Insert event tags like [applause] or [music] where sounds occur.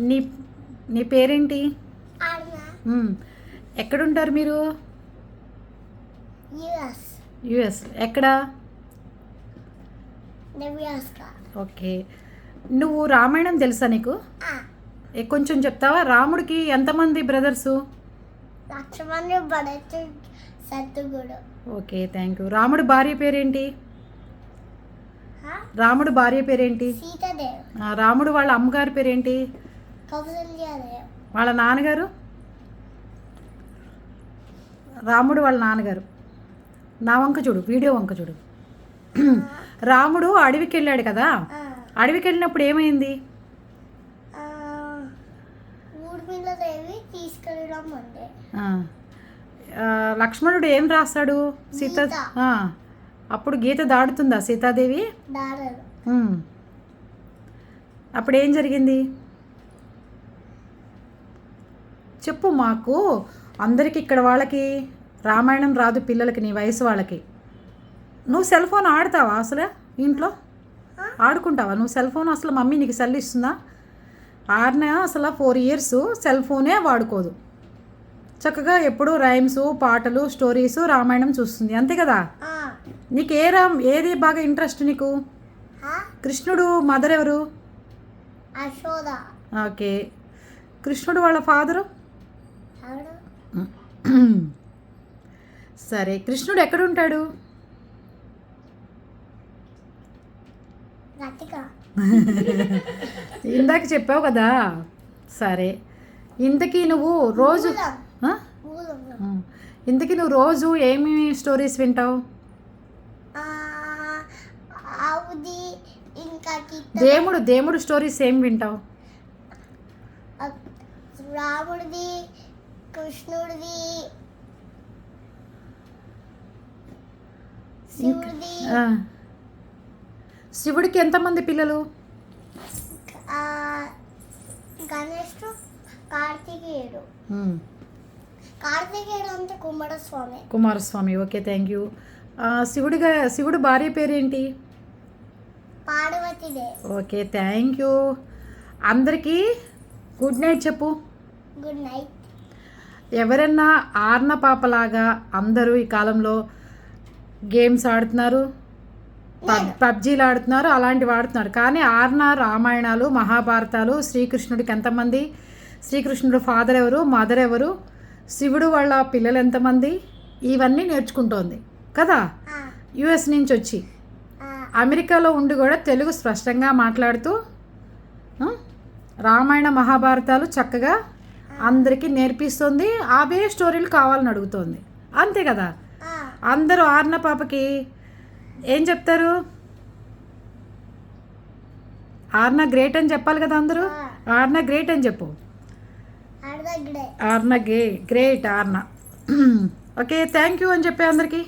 నీ నీ పేరేంటి. ఎక్కడుంటారు మీరు? యుఎస్. ఎక్కడ. ఓకే. నువ్వు రామాయణం తెలుసా నీకు? కొంచెం చెప్తావా? రాముడికి ఎంతమంది బ్రదర్సు? లక్ష్మణుడు భరతుడు శత్రుఘ్నుడు ఓకే థ్యాంక్ యూ రాముడి భార్య పేరేంటి? రాముడు భార్య పేరేంటి? సీతాదేవ్. రాముడు వాళ్ళ అమ్మగారి పేరేంటి? వాళ్ళ నాన్నగారు? రాముడు వాళ్ళ నాన్నగారు. నా వంక చూడు వీడియో వంక చూడు. రాముడు అడవికి వెళ్ళాడు కదా? అడవికి వెళ్ళినప్పుడు ఏమైంది? లక్ష్మణుడు ఏం రాస్తాడు? సీత అప్పుడు గీత దాడుతుందా సీతాదేవి. అప్పుడు ఏం జరిగింది? చెప్పు మాకు. అందరికి ఇక్కడ వాళ్ళకి రామాయణం రాదు పిల్లలకి నీ వయసు వాళ్ళకి. నువ్వు సెల్ ఫోన్ ఆడతావా అసలు ఇంట్లో? ఆడుకుంటావా? నువ్వు సెల్ ఫోన్ అసలు మమ్మీ నీకు సెల్ ఇస్తుందా? ఆడిన అసలు ఫోర్ ఇయర్స్ సెల్ ఫోనే వాడుకోదు. చక్కగా ఎప్పుడు రైమ్స్ పాటలు స్టోరీస్ రామాయణం చూస్తుంది. అంతే కదా? నీకు ఏ రామ్ ఏది బాగా ఇంట్రెస్ట్ నీకు? కృష్ణుడు మదర్ ఎవరు ఓకే. కృష్ణుడు వాళ్ళ ఫాదరు? సరే కృష్ణుడు ఎక్కడుంటాడు? ఇందాక చెప్పావు కదా. సరే ఇంతకీ నువ్వు రోజు. ఇంతకీ నువ్వు రోజు ఏమి స్టోరీస్ వింటావు? దేవుడు దేవుడు స్టోరీస్ ఏం వింటావు? రాముడిది కృష్ణుడిది. శివుడిది. శివుడికి ఎంతమంది పిల్లలు? గణేశుడు కార్తికేయుడు. కార్తికేయుడు అంటే Kumaraswamy. Kumaraswamy okay thank you శివుడిగా శివుడు భార్య పేరేంటి? పార్వతీదేవి ఓకే థ్యాంక్ యూ అందరికీ గుడ్ నైట్ చెప్పు. గుడ్ నైట్ ఎవరన్నా ఆర్న పాపలాగా అందరూ ఈ కాలంలో గేమ్స్ ఆడుతున్నారు? పబ్ పబ్జీలు ఆడుతున్నారు అలాంటివి ఆడుతున్నారు. కానీ ఆర్న రామాయణాలు మహాభారతాలు శ్రీకృష్ణుడికి ఎంతమంది? శ్రీకృష్ణుడు ఫాదర్ ఎవరు? మదర్ ఎవరు? శివుడు వాళ్ళ పిల్లలు ఎంతమంది? ఇవన్నీ నేర్చుకుంటోంది. కదా? యుఎస్ నుంచి వచ్చి. అమెరికాలో ఉండి కూడా తెలుగు స్పష్టంగా మాట్లాడుతూ రామాయణ మహాభారతాలు చక్కగా అందరికీ నేర్పిస్తుంది అవే స్టోరీలు కావాలని అడుగుతోంది. అంతే కదా? అందరూ ఆర్న పాపకి ఏం చెప్తారు? ఆర్న గ్రేట్ అని చెప్పాలి కదా అందరూ? ఆర్న గ్రేట్ అని చెప్పు. ఆర్న గే great Arna. [clears throat] Okay thank you అని చెప్పి అందరికీ.